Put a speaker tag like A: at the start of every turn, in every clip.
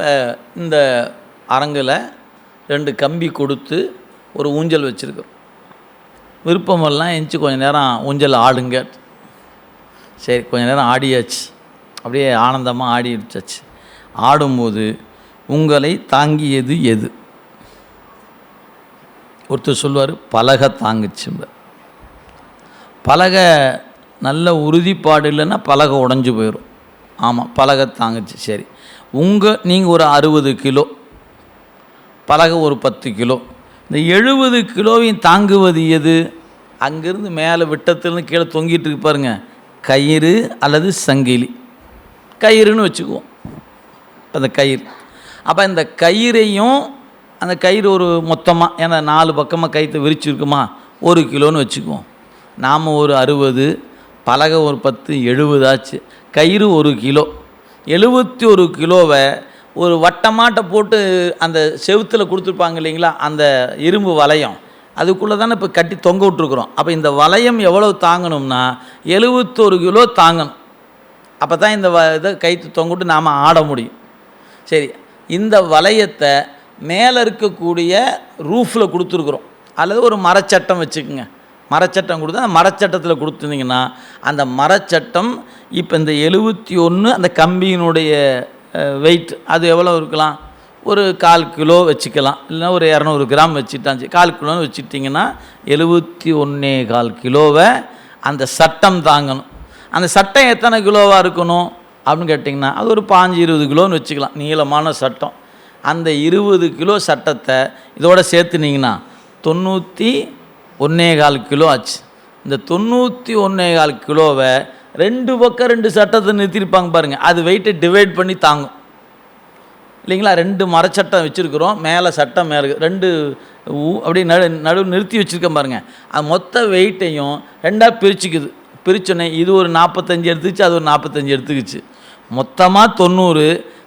A: இப்போ இந்த அரங்கில் ரெண்டு கம்பி கொடுத்து ஒரு ஊஞ்சல் வச்சுருக்கிறோம் விருப்பமெல்லாம் எந்திச்சு கொஞ்சம் நேரம் ஊஞ்சல் ஆடுங்க சரி கொஞ்சம் நேரம் ஆடியாச்சு அப்படியே ஆனந்தமாக ஆடி ஆடும்போது உங்களை தாங்கியது எது ஒருத்தர் சொல்லுவார் பலகை தாங்குச்சும்ப பலகை நல்ல உறுதிப்பாடு இல்லைன்னா பலகை உடஞ்சி போயிடும் ஆமாம் பலகை தாங்குச்சு சரி உங்கள் நீங்கள் ஒரு அறுபது கிலோ பலகை ஒரு பத்து கிலோ இந்த எழுபது கிலோவையும் தாங்குவது எது அங்கேருந்து மேலே விட்டத்துலேருந்து கீழே தொங்கிட்டு இருக்கு பாருங்கள் கயிறு அல்லது சங்கிலி கயிறுன்னு வச்சுக்குவோம் அந்த கயிறு அப்போ இந்த கயிறையும் அந்த கயிறு ஒரு மொத்தமாக ஏன்னா நாலு பக்கமாக கயிற்று விரிச்சிருக்குமா ஒரு கிலோன்னு வச்சுக்குவோம் நாம் ஒரு அறுபது பலகை ஒரு பத்து எழுபதாச்சு கயிறு ஒரு கிலோ எழுபத்தி ஒரு கிலோவை ஒரு வட்டமாட்டை போட்டு அந்த செவுத்தில் கொடுத்துருப்பாங்க இல்லைங்களா அந்த இரும்பு வளையம் அதுக்குள்ளே தானே இப்போ கட்டி தொங்க விட்ருக்குறோம் அப்போ இந்த வளையம் எவ்வளோ தாங்கணும்னா எழுபத்தொரு கிலோ தாங்கணும் அப்போ தான் இந்த வ இதை கைத்து தொங்கிட்டு நாம் ஆட முடியும் சரி இந்த வளையத்தை மேலே இருக்கக்கூடிய ரூஃபில் கொடுத்துருக்குறோம் அல்லது ஒரு மரச்சட்டம் வச்சுக்கோங்க மரச்சட்டம் கொடுத்து அந்த மரச்சட்டத்தில் கொடுத்துருந்தீங்கன்னா அந்த மரச்சட்டம் இப்போ இந்த எழுபத்தி ஒன்று அந்த கம்பியினுடைய வெயிட் அது எவ்வளோ இருக்கலாம் ஒரு கால் கிலோ வச்சுக்கலாம் இல்லைனா ஒரு இரநூறு கிராம் வச்சுட்டாச்சு கால் கிலோன்னு வச்சுட்டிங்கன்னா எழுபத்தி ஒன்றே கால் கிலோவை அந்த சட்டம் தாங்கணும் அந்த சட்டம் எத்தனை கிலோவாக இருக்கணும் அப்படின்னு கேட்டிங்கன்னா அது ஒரு பாஞ்சு இருபது கிலோன்னு வச்சுக்கலாம் நீளமான சட்டம் அந்த இருபது கிலோ சட்டத்தை இதோடு சேர்த்துனிங்கன்னா தொண்ணூற்றி ஒன்றே கால் கிலோ ஆச்சு இந்த தொண்ணூற்றி ஒன்றே கால் கிலோவை ரெண்டு பக்கம் ரெண்டு சட்டத்தை நிறுத்திருப்பாங்க பாருங்கள் அது வெயிட்டை டிவைட் பண்ணி தாங்கும் இல்லைங்களா ரெண்டு மரச்சட்டம் வச்சுருக்குறோம் மேலே சட்டம் மேலே ரெண்டு ஊ அப்படி நடு நடு நிறுத்தி வச்சுருக்கேன் பாருங்கள் அது மொத்த வெயிட்டையும் ரெண்டாக பிரிச்சுக்குது பிரிச்சோன்னே இது ஒரு நாற்பத்தஞ்சு எடுத்துக்கிச்சு அது ஒரு நாற்பத்தஞ்சு எடுத்துக்கிச்சு மொத்தமாக தொண்ணூறு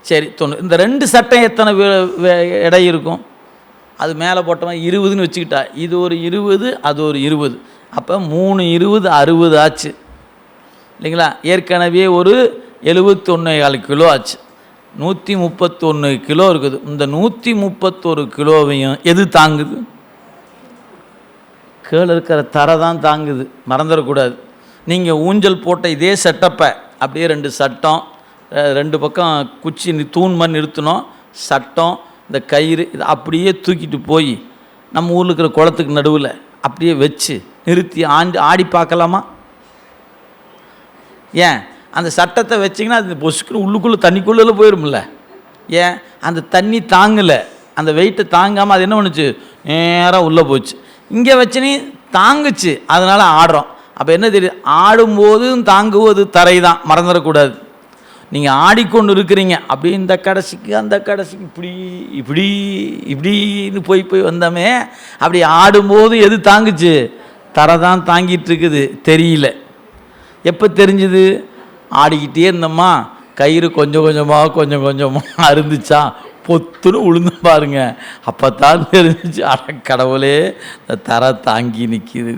A: சரி தொண்ணூறு இந்த ரெண்டு சட்டம் எத்தனை எடை இருக்கும் அது மேலே போட்டவன் இருபதுன்னு வச்சுக்கிட்டா இது ஒரு இருபது அது ஒரு இருபது அப்போ மூணு இருபது அறுபது ஆச்சு இல்லைங்களா ஏற்கனவே ஒரு எழுபத்தொன்று கால் கிலோ ஆச்சு நூற்றி முப்பத்தொன்று கிலோ இருக்குது இந்த நூற்றி முப்பத்தொரு கிலோவையும் எது தாங்குது கீழே இருக்கிற தரை தான் தாங்குது மறந்துடக்கூடாது நீங்கள் ஊஞ்சல் போட்ட இதே செட்டப்பை அப்படியே ரெண்டு சட்டம் ரெண்டு பக்கம் குச்சி தூண் மாதிரி நிறுத்தணும் சட்டம் இந்த கயிறு இதை அப்படியே தூக்கிட்டு போய் நம்ம ஊரில் இருக்கிற குளத்துக்கு நடுவில் அப்படியே வச்சு நிறுத்தி ஆண்டு ஆடி பார்க்கலாமா ஏன் அந்த சட்டத்தை வச்சிங்கன்னா அது பொசுக்குன்னு உள்ளுக்குள்ளே தண்ணிக்குள்ளே போயிடும்ல ஏன் அந்த தண்ணி தாங்கலை அந்த வெயிட்டை தாங்காமல் அது என்ன பண்ணுச்சு நேராக உள்ளே போச்சு இங்கே வச்சுனே தாங்குச்சு அதனால் ஆடுறோம் அப்போ என்ன தெரியுது ஆடும்போதும் தாங்குவது தரை தான் மறந்துடக்கூடாது நீங்கள் ஆடிக்கொண்டு இருக்கிறீங்க அப்படி இந்த கடைசிக்கு அந்த கடைசிக்கு இப்படி இப்படி இப்படின்னு போய் போய் வந்தோமே அப்படி ஆடும்போது எது தாங்குச்சு தர தான் தாங்கிட்டு இருக்குது தெரியல எப்போ தெரிஞ்சுது ஆடிக்கிட்டே இருந்தோமா கயிறு கொஞ்சம் கொஞ்சமாக கொஞ்சம் கொஞ்சமாக அருந்துச்சா பொத்துன்னு உளுந்து பாருங்க அப்போ தான் தெரிஞ்சிச்சு அட கடவுளே இந்த தரை தாங்கி நிற்கிது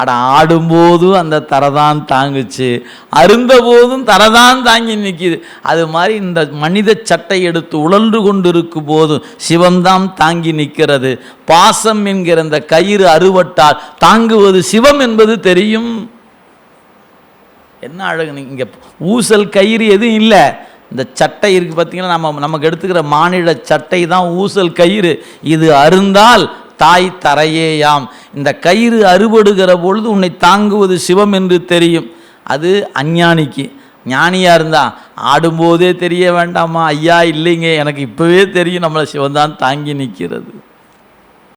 A: அட ஆடும்போதும் அந்த தரதான் தாங்குச்சு அருந்த போதும் தரதான் தாங்கி நிற்கிது அது மாதிரி இந்த மனித சட்டை எடுத்து உழன்று கொண்டு இருக்கும் போதும் சிவம்தான் தாங்கி நிற்கிறது பாசம் என்கிற அந்த கயிறு அறுவட்டால் தாங்குவது சிவம் என்பது தெரியும் என்ன அழகு இங்கே ஊசல் கயிறு எதுவும் இல்லை இந்த சட்டை இருக்குது பார்த்தீங்கன்னா நம்ம நமக்கு எடுத்துக்கிற மாநில சட்டை தான் ஊசல் கயிறு இது அருந்தால் தாய் தரையேயாம் இந்த கயிறு அறுபடுகிற பொழுது உன்னை தாங்குவது சிவம் என்று தெரியும் அது அஞ்ஞானிக்கு ஞானியாக இருந்தால் ஆடும்போதே தெரிய வேண்டாமா ஐயா இல்லைங்க எனக்கு இப்போவே தெரியும் நம்மளை சிவம் தான் தாங்கி நிற்கிறது